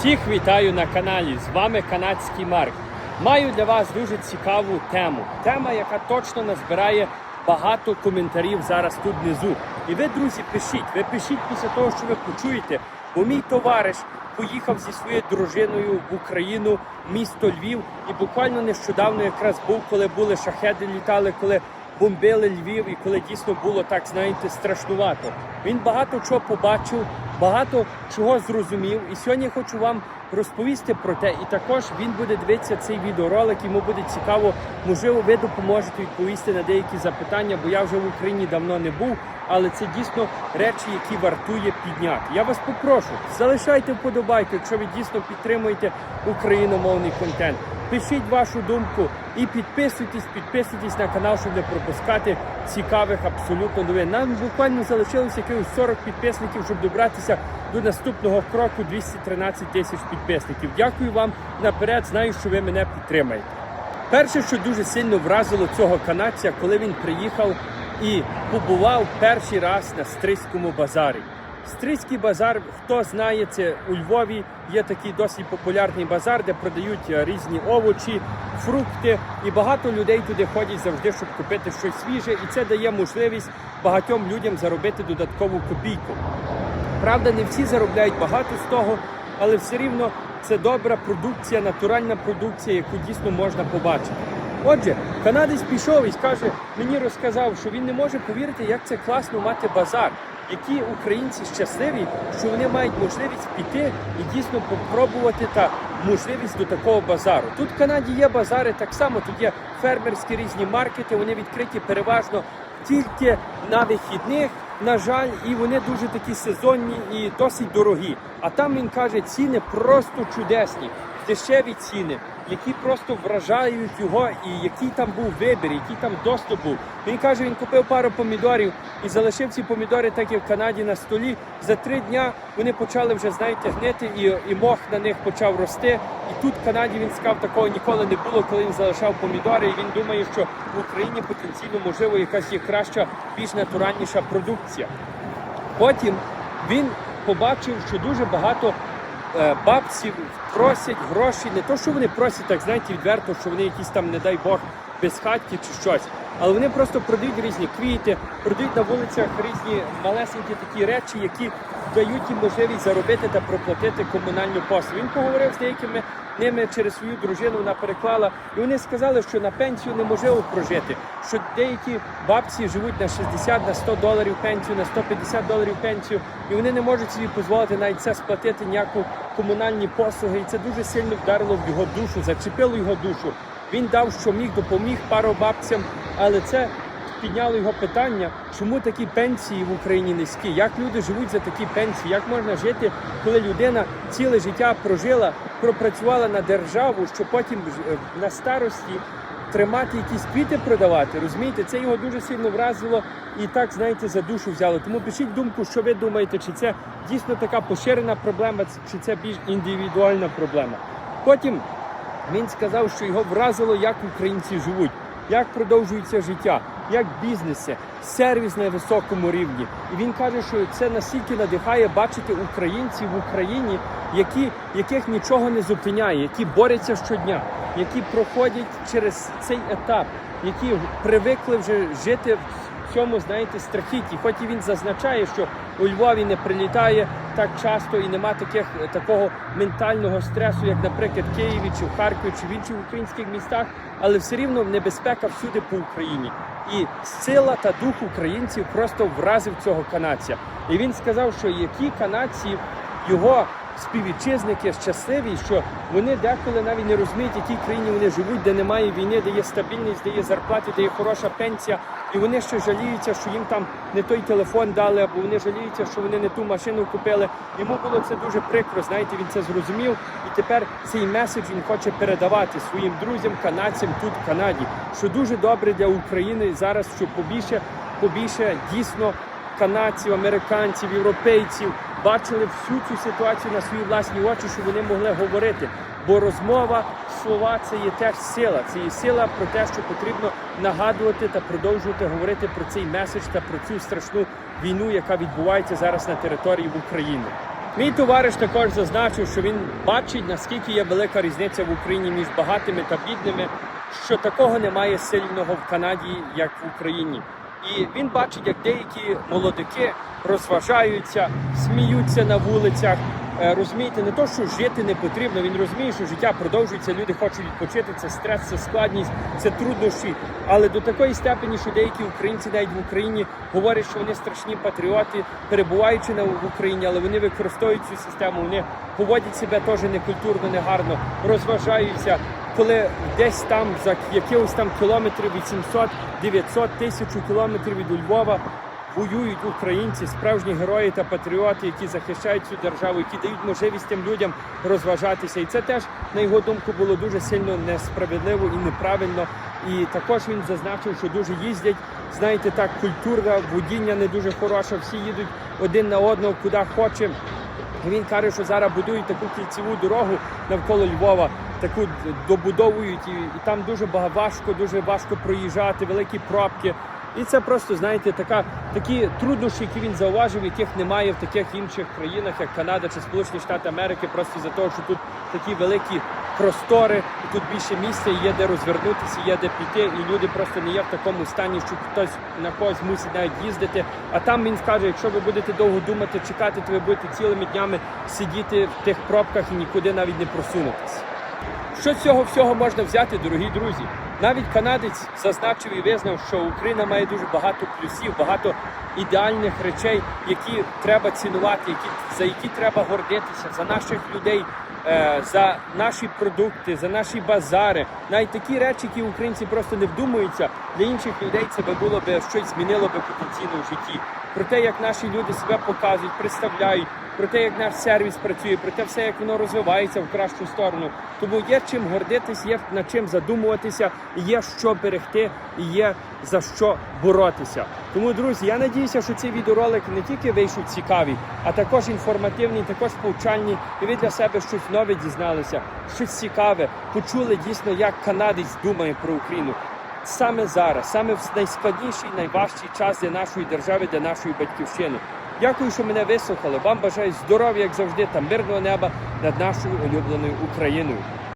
Всіх вітаю на каналі. З вами канадський Марк. Маю для вас дуже цікаву тему. Тема, яка точно назбирає багато коментарів зараз тут внизу. І ви, друзі, пишіть. Ви пишіть після того, що ви почуєте. Бо мій товариш поїхав зі своєю дружиною в Україну, місто Львів, і буквально нещодавно якраз був, коли були шахеди, літали, коли бомбили Львів, і коли дійсно було так, знаєте, страшнувато. Він багато чого побачив, багато чого зрозумів. І сьогодні хочу вам розповісти про те. І також він буде дивитися цей відеоролик, йому буде цікаво. Можливо, ви допоможете відповісти на деякі запитання, бо я вже в Україні давно не був. Але це дійсно речі, які вартує підняти. Я вас попрошу, залишайте вподобайки, якщо ви дійсно підтримуєте україномовний контент. Пишіть вашу думку і підписуйтесь, підписуйтесь на канал, щоб не пропускати цікавих абсолютно новин. Нам буквально залишилося якихось 40 підписників, щоб добратися до наступного кроку 213 тисяч підписників. Дякую вам наперед. Знаю, що ви мене підтримаєте. Перше, що дуже сильно вразило цього канадця, коли він приїхав і побував перший раз на Стрийському базарі. Стрийський базар, хто знає, це у Львові є такий досить популярний базар, де продають е, різні овочі, фрукти, і багато людей туди ходять завжди, щоб купити щось свіже, і це дає можливість багатьом людям заробити додаткову копійку. Правда, не всі заробляють багато з того, але все рівно це добра продукція, натуральна продукція, яку дійсно можна побачити. Отже, канадець пішов і каже, мені розказав, що він не може повірити, як це класно мати базар, які українці щасливі, що вони мають можливість піти і дійсно попробувати та можливість до такого базару. Тут в Канаді є базари так само, тут є фермерські різні маркети, вони відкриті переважно тільки на вихідних. На жаль, і вони дуже такі сезонні і досить дорогі. А там він каже, ціни просто чудесні, дешеві ціни, які просто вражають його, і який там був вибір, який там доступ був. Він каже, він купив пару помідорів і залишив ці помідори, так і в Канаді на столі. За три дня вони почали вже знаєте гнити, і, і мох на них почав рости. І тут в Канаді він сказав, такого ніколи не було, коли він залишав помідори. І він думає, що в Україні потенційно можливо якась є краща, більш натуральніша продукція. Потім він побачив, що дуже багато бабців просять гроші, не то, що вони просять, так знаєте, відверто, що вони якісь там, не дай Бог, безхатькі чи щось. Але вони просто продають різні квіти, продають на вулицях різні малесенькі такі речі, які дають їм можливість заробити та проплатити комунальну послугу. Він поговорив з деякими ними через свою дружину, вона переклала, і вони сказали, що на пенсію неможливо прожити. Що деякі бабці живуть на 60, на 100 доларів пенсію, на 150 доларів пенсію, і вони не можуть собі дозволити навіть це сплатити ніяку комунальні послуги. І це дуже сильно вдарило в його душу, зачепило його душу. Він дав, що міг, допоміг пару бабцям, але це підняло його питання, чому такі пенсії в Україні низькі, як люди живуть за такі пенсії, як можна жити, коли людина ціле життя прожила, пропрацювала на державу, що потім е, на старості тримати якісь квіти продавати. Розумієте, це його дуже сильно вразило і так, знаєте, за душу взяло. Тому пишіть думку, що ви думаєте, чи це дійсно така поширена проблема, чи це більш індивідуальна проблема. Потім він сказав, що його вразило, як українці живуть, як продовжується життя, як бізнеси, сервіс на високому рівні. І він каже, що це настільки надихає бачити українців в Україні, які, яких нічого не зупиняє, які борються щодня, які проходять через цей етап, які привикли вже жити в цьому, знаєте, страхіті. Хоч і він зазначає, що у Львові не прилітає так часто і нема таких такого ментального стресу, як, наприклад, в Києві чи в Харкові, чи в інших українських містах, але все рівно небезпека всюди по Україні. І сила та дух українців просто вразив цього канадця. І він сказав, що які канадці його співвітчизники щасливі, що вони деколи навіть не розуміють, в якій країні вони живуть, де немає війни, де є стабільність, де є зарплати, де є хороша пенсія. І вони ще жаліються, що їм там не той телефон дали, або вони жаліються, що вони не ту машину купили. Йому було це дуже прикро. Знаєте, він це зрозумів, і тепер цей меседж він хоче передавати своїм друзям, канадцям тут в Канаді, що дуже добре для України зараз, що побільше, побільше дійсно канадців, американців, європейців бачили всю цю ситуацію на свої власні очі, щоб вони могли говорити. Бо розмова, слова це є теж сила. Це є сила про те, що потрібно нагадувати та продовжувати говорити про цей меседж та про цю страшну війну, яка відбувається зараз на території України. Мій товариш також зазначив, що він бачить, наскільки є велика різниця в Україні між багатими та бідними, що такого немає сильного в Канаді, як в Україні. І він бачить, як деякі молодики розважаються, сміються на вулицях. Е, Розумієте, не то, що жити не потрібно. Він розуміє, що життя продовжується, люди хочуть відпочити. Це стрес, це складність, це труднощі. Але до такої степені, що деякі українці навіть в Україні говорять, що вони страшні патріоти, перебуваючи на в Україні, але вони використовують цю систему. Вони поводять себе теж некультурно, негарно, розважаються. Коли десь там за якихось там кілометрів 800, 900 тисячу кілометрів від Львова воюють українці, справжні герої та патріоти, які захищають цю державу, які дають можливість тим людям розважатися. І це теж, на його думку, було дуже сильно несправедливо і неправильно. І також він зазначив, що дуже їздять. Знаєте, так культура водіння не дуже хороша. Всі їдуть один на одного, куди хоче. Він каже, що зараз будують таку кільцеву дорогу навколо Львова, таку добудовують, і, і там дуже важко, дуже важко проїжджати, великі пробки. І це просто, знаєте, така, такі труднощі, які він зауважив, яких немає в таких інших країнах, як Канада чи Сполучені Штати Америки, просто за того, що тут такі великі простори, і тут більше місця, і є де розвернутися, є де піти, і люди просто не є в такому стані, що хтось на когось мусить навіть їздити. А там він скаже, якщо ви будете довго думати, чекати, то ви будете цілими днями сидіти в тих пробках і нікуди навіть не просунутися. Що з цього всього можна взяти, дорогі друзі? Навіть канадець зазначив і визнав, що Україна має дуже багато плюсів, багато ідеальних речей, які треба цінувати, які за які треба гордитися, за наших людей, е, за наші продукти, за наші базари. Навіть такі речі, які українці просто не вдумуються. Для інших людей це би було би щось змінило би потенційно в житті. Про те, як наші люди себе показують, представляють, про те, як наш сервіс працює, про те, все, як воно розвивається в кращу сторону. Тому є чим гордитись, є над чим задумуватися, є що берегти, і є за що боротися. Тому, друзі, я надіюся, що цей відеоролик не тільки вийшов цікавий, а також інформативний, також повчальний. І ви для себе щось нове дізналися, щось цікаве, почули дійсно, як канадець думає про Україну. Саме зараз, саме в найскладніший, найважчий час для нашої держави, для нашої батьківщини. Дякую, що мене вислухали. Вам бажаю здоров'я, як завжди, та мирного неба над нашою улюбленою Україною.